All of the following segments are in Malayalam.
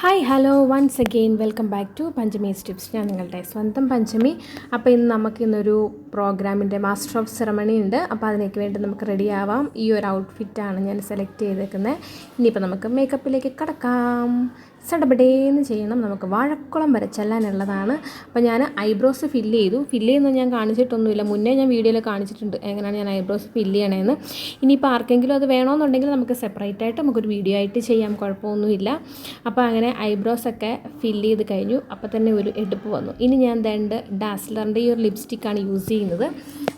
Hi hello once again welcome back to Panchami tips ഞാൻ നിങ്ങളുടെ സ്വന്തം പഞ്ചമി അപ്പോൾ ഇന്ന് നമുക്ക് ഇന്നൊരു പ്രോഗ്രാമിന്റെ മാസ്റ്റർ ഓഫ് സെറമണി ഉണ്ട്. അപ്പോൾ അതിനേക്ക് വേണ്ടി നമുക്ക് റെഡി ആവാം. ഈ ഒരു ഔട്ട്ഫിറ്റാണ് ഞാൻ സെലക്ട് ചെയ്തേക്കുന്നത്. ഇനിയിപ്പോൾ നമുക്ക് മേക്കപ്പിലേക്ക് കടക്കാം. സടപടേന്ന് ചെയ്യണം. നമുക്ക് വാഴക്കുളം വരെ ചെല്ലാനുള്ളതാണ്. അപ്പോൾ ഞാൻ ഐബ്രോസ് ഫില്ല് ചെയ്തു. ഫില്ല് ചെയ്യുന്നത് ഞാൻ കാണിച്ചിട്ടൊന്നുമില്ല. മുന്നേ ഞാൻ വീഡിയോയിൽ കാണിച്ചിട്ടുണ്ട്. എങ്ങനെയാണ് ഞാൻ ഐബ്രോസ് ഫില്ല് ചെയ്യണമെന്ന് ഇനിയിപ്പോൾ ആർക്കെങ്കിലും അത് വേണമെന്നുണ്ടെങ്കിൽ നമുക്ക് സെപ്പറേറ്റ് ആയിട്ട് നമുക്കൊരു വീഡിയോ ആയിട്ട് ചെയ്യാം. കുഴപ്പമൊന്നുമില്ല. അപ്പോൾ അങ്ങനെ ഐബ്രോസ് ഒക്കെ ഫില്ല് ചെയ്ത് കഴിഞ്ഞു. അപ്പോൾ തന്നെ ഒരു എടുപ്പ് വന്നു. ഇനി ഞാൻ രണ്ട് ഡാസ്ലറിന്റെ ഈ ഒരു ലിപ്സ്റ്റിക്കാണ് യൂസ് ചെയ്യുന്നത്.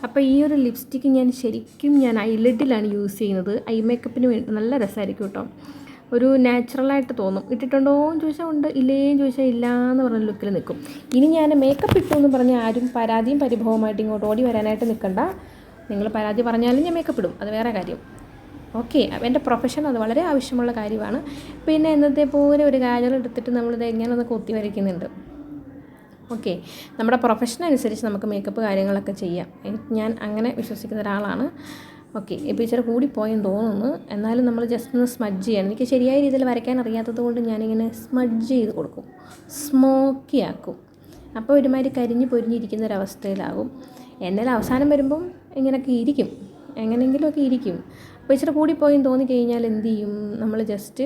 അപ്പോൾ ഈ ഒരു ലിപ്സ്റ്റിക്ക് ഞാൻ ശരിക്കും ഞാൻ ഐലിഡിലാണ് യൂസ് ചെയ്യുന്നത്. ഐ മേക്കപ്പിന് വേണ്ടി നല്ല രസമായിരിക്കും കേട്ടോ. ഒരു നാച്ചുറലായിട്ട് തോന്നും. ഇട്ടിട്ടുണ്ടോ എന്ന് ചോദിച്ചാൽ ഉണ്ട് ഇല്ലേന്ന് ചോദിച്ചാൽ ഇല്ല എന്ന് പറഞ്ഞ ലുക്കിൽ നിൽക്കും ഇനി ഞാൻ മേക്കപ്പ് ഇട്ടു എന്ന് പറഞ്ഞാൽ ആരും പരാതിയും പരിഭവമായിട്ട് ഇങ്ങോട്ട് ഓടി വരാനായിട്ട് നിൽക്കണ്ട നിങ്ങൾ പരാതി പറഞ്ഞാലും ഞാൻ മേക്കപ്പ് ഇടും. അത് വേറെ കാര്യം. ഓക്കെ എന്റെ പ്രൊഫഷൻ അത് വളരെ ആവശ്യമുള്ള കാര്യമാണ്. പിന്നെ ഇന്നത്തെ പോലെ ഒരു കാജൽ എടുത്തിട്ട് നമ്മളിത് എങ്ങനെ ഒന്ന് കൊത്തി വരയ്ക്കുന്നുണ്ട്. ഓക്കെ നമ്മുടെ പ്രൊഫഷൻ അനുസരിച്ച് നമുക്ക് മേക്കപ്പ് കാര്യങ്ങളൊക്കെ ചെയ്യാം. ഞാൻ അങ്ങനെ വിശ്വസിക്കുന്ന ഒരാളാണ്. ഓക്കെ ഇപ്പോൾ ഇച്ചിരി കൂടിപ്പോയെന്ന് തോന്നുന്നു. എന്നാലും നമ്മൾ ജസ്റ്റ് ഒന്ന് സ്മഡ്ജ് ചെയ്യണം. എനിക്ക് ശരിയായ രീതിയിൽ വരയ്ക്കാൻ അറിയാത്തത് കൊണ്ട് ഞാനിങ്ങനെ സ്മഡ്ജ് ചെയ്ത് കൊടുക്കും. സ്മോക്കി ആക്കും. അപ്പോൾ ഒരുമാതിരി കരിഞ്ഞ് പൊരിഞ്ഞിരിക്കുന്ന ഒരവസ്ഥയിലാകും. എന്നാൽ അവസാനം വരുമ്പം ഇങ്ങനെയൊക്കെ ഇരിക്കും. എങ്ങനെയെങ്കിലുമൊക്കെ ഇരിക്കും. അപ്പോൾ ഇച്ചിരി കൂടിപ്പോയെന്ന് തോന്നിക്കഴിഞ്ഞാൽ എന്ത് ചെയ്യും? നമ്മൾ ജസ്റ്റ്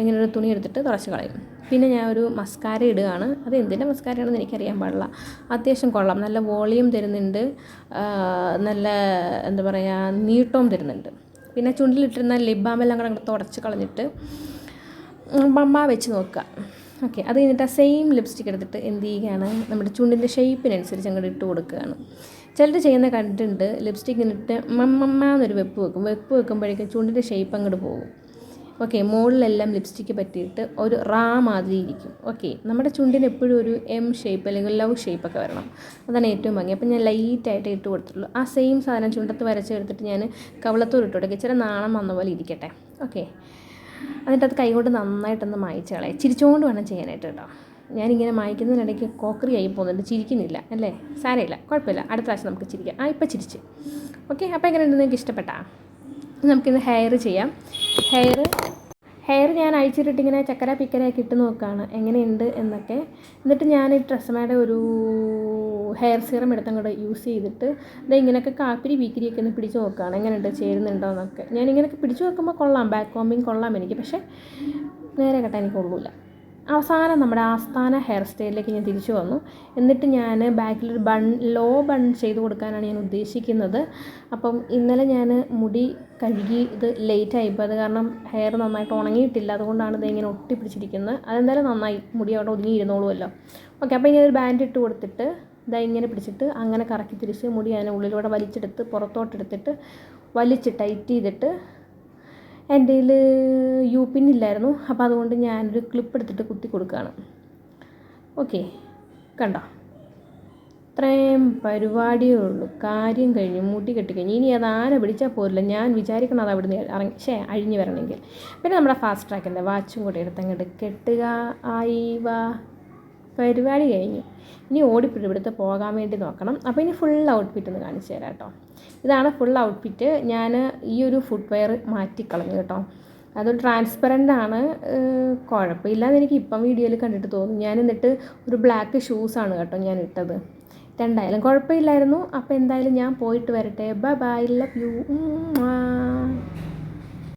ഇങ്ങനെ ഒരു തുണി എടുത്തിട്ട് തുറച്ച് കളയും. പിന്നെ ഞാൻ ഒരു മസ്കാര ഇടുകയാണ്. അത് എന്തിന്റെ മസ്കാരയാണെന്ന് എനിക്കറിയാൻ പാടില്ല. അത്യാവശ്യം കൊള്ളാം. നല്ല വോളിയം തരുന്നുണ്ട്. നല്ല എന്താ പറയുക നീട്ടവും തരുന്നുണ്ട്. പിന്നെ ചുണ്ടിലിട്ടിരുന്ന ലിപ് ബാമെല്ലാം കൂടെ അങ്ങോട്ട് തുടച്ച് കളഞ്ഞിട്ട് ബമ്മ വെച്ച് നോക്കുക. ഓക്കെ അത് കഴിഞ്ഞിട്ട് ആ സെയിം ലിപ്സ്റ്റിക് എടുത്തിട്ട് എന്ത് ചെയ്യുകയാണ്? നമ്മുടെ ചുണ്ടിന്റെ ഷേപ്പിനനുസരിച്ച് അങ്ങോട്ട് ഇട്ട് കൊടുക്കുകയാണ്. ചിലർ ചെയ്യുന്ന കണ്ടിട്ടുണ്ട് ലിപ്സ്റ്റിക് ഇട്ട് മമ്മമ്മ എന്നൊരു വെപ്പ് വെക്കും. വെപ്പ് വെക്കുമ്പോഴേക്കും ചുണ്ടിന്റെ ഷേപ്പ് അങ്ങോട്ട് പോകും. ഓക്കെ മുകളിലെല്ലാം ലിപ്സ്റ്റിക്ക് പറ്റിയിട്ട് ഒരു റാ മാതിരി ഇരിക്കും. ഓക്കെ നമ്മുടെ ചുണ്ടിന് എപ്പോഴും ഒരു എം ഷേപ്പ് അല്ലെങ്കിൽ ലവ് ഷേപ്പൊക്കെ വരണം. അതാണ് ഏറ്റവും ഭംഗി. അപ്പം ഞാൻ ലൈറ്റായിട്ട് ഇട്ട് കൊടുത്തിട്ടുള്ളൂ. ആ സെയിം സാധനം ചുണ്ടത്ത് വരച്ചെടുത്തിട്ട് ഞാൻ കവളത്തൂർ ഇട്ട് കൊടുക്കുക ഇച്ചിരി നാണം വന്ന പോലെ ഇരിക്കട്ടെ. ഓക്കെ എന്നിട്ട് അത് കൈകൊണ്ട് നന്നായിട്ടൊന്ന് മായിച്ച് കളയാം. ചിരിച്ചുകൊണ്ട് വേണം ചെയ്യാനായിട്ട് കേട്ടോ. ഞാനിങ്ങനെ മായ്ക്കുന്നതിനിടയ്ക്ക് കോക്കറി ആയി പോകുന്നുണ്ട്. ചിരിക്കുന്നില്ല അല്ലേ? സാരമില്ല കുഴപ്പമില്ല. അടുത്ത പ്രാവശ്യം നമുക്ക് ചിരിക്കാം. ആ ഇപ്പം ചിരിച്ച്. ഓക്കെ അപ്പോൾ എങ്ങനെയുണ്ട് നിങ്ങൾക്ക് ഇഷ്ടപ്പെട്ടാ? നമുക്കിന്ന് ഹെയർ ചെയ്യാം. ഹെയർ ഹെയർ ഞാൻ അഴിച്ചിട്ടിട്ട് ഇങ്ങനെ ചക്കര പിക്കരയൊക്കെ ഇട്ട് നോക്കുകയാണ് എങ്ങനെയുണ്ട് എന്നൊക്കെ. എന്നിട്ട് ഞാൻ ഈ ട്രസ്മയുടെ ഒരു ഹെയർ സീറം എടുത്തങ്ങോട്ട് യൂസ് ചെയ്തിട്ട് ഇത് ഇങ്ങനെയൊക്കെ കാപ്പിരി വീക്കിരിയൊക്കെ ഒന്ന് പിടിച്ച് നോക്കുകയാണ് എങ്ങനെയുണ്ട്? ചേരുന്നുണ്ടോ എന്നൊക്കെ. ഞാൻ ഇങ്ങനെയൊക്കെ പിടിച്ച് നോക്കുമ്പോൾ കൊള്ളാം. ബാക്ക് കോമ്പിങ് കൊള്ളാം എനിക്ക്. പക്ഷേ നേരെ കെട്ടാൻ എനിക്ക് കൊള്ളൂല. അവസാനം നമ്മുടെ ആസ്ഥാന ഹെയർ സ്റ്റൈലിലേക്ക് ഞാൻ തിരിച്ചു വന്നു. എന്നിട്ട് ഞാൻ ബാക്കിലൊരു ബൺ ലോ ബൺ ചെയ്ത് കൊടുക്കാനാണ് ഞാൻ ഉദ്ദേശിക്കുന്നത്. അപ്പം ഇന്നലെ ഞാൻ മുടി കഴുകി ഇത് ലേറ്റ് ആയിപ്പോൾ അത് കാരണം ഹെയർ നന്നായിട്ട് ഉണങ്ങിയിട്ടില്ല. അതുകൊണ്ടാണ് ഇത് ഇങ്ങനെ ഒട്ടിപ്പിടിച്ചിരിക്കുന്നത്. അതെന്തായാലും നന്നായി. മുടി അവിടെ ഒതുങ്ങിയിരുന്നോളുമല്ലോ ഓക്കെ അപ്പോൾ ഇങ്ങനെ ഒരു ബാൻഡ് ഇട്ട് കൊടുത്തിട്ട് ഇതാ ഇങ്ങനെ പിടിച്ചിട്ട് അങ്ങനെ കറക്കി തിരിച്ച് മുടി അതിനെ ഉള്ളിലൂടെ വലിച്ചെടുത്ത് പുറത്തോട്ടെടുത്തിട്ട് വലിച്ച് ടൈറ്റ് ചെയ്തിട്ട് എന്റെ കയ്യിൽ യു പിൻ ഇല്ലായിരുന്നു. അപ്പോൾ അതുകൊണ്ട് ഞാനൊരു ക്ലിപ്പ് എടുത്തിട്ട് കുത്തി കൊടുക്കുകയാണ്. ഓക്കെ കണ്ടോ? ഇത്രയും പരിപാടിയേ ഉള്ളൂ കാര്യം കഴിഞ്ഞു മുടി കെട്ടിക്കഴിഞ്ഞു ഇനി അത് ആന പിടിച്ചാൽ പോരില്ല. ഞാൻ വിചാരിക്കണം അത് അവിടുന്ന് ഇറങ്ങി ശേ അഴിഞ്ഞു വരണമെങ്കിൽ. പിന്നെ നമ്മുടെ ഫാസ്റ്റ് ട്രാക്കിന്റെ വാച്ചും കൂടെ എടുത്തങ്ങോട്ട് കെട്ടുക. ആയി വാ. പരിപാടി കഴിഞ്ഞു. ഇനി ഓടിപ്പിടി ഇവിടുത്തെ പോകാൻ വേണ്ടി നോക്കണം. അപ്പോൾ ഇനി ഫുൾ ഔട്ട്ഫിറ്റ് ഒന്ന് കാണിച്ചു തരാം കേട്ടോ. ഇതാണ് ഫുൾ ഔട്ട്ഫിറ്റ് ഞാൻ ഈ ഒരു ഫുഡ് വെയർ മാറ്റിക്കളഞ്ഞു കേട്ടോ. അത് ട്രാൻസ്പെറന്റ് ആണ്. കുഴപ്പമില്ലാന്ന് എനിക്ക് ഇപ്പം വീഡിയോയിൽ കണ്ടിട്ട് തോന്നും ഞാൻ എന്നിട്ട് ഒരു ബ്ലാക്ക് ഷൂസാണ് കേട്ടോ ഞാൻ ഇട്ടത്. രണ്ടായാലും കുഴപ്പമില്ലായിരുന്നു. അപ്പോൾ എന്തായാലും ഞാൻ പോയിട്ട് വരട്ടെ. Bye bye love you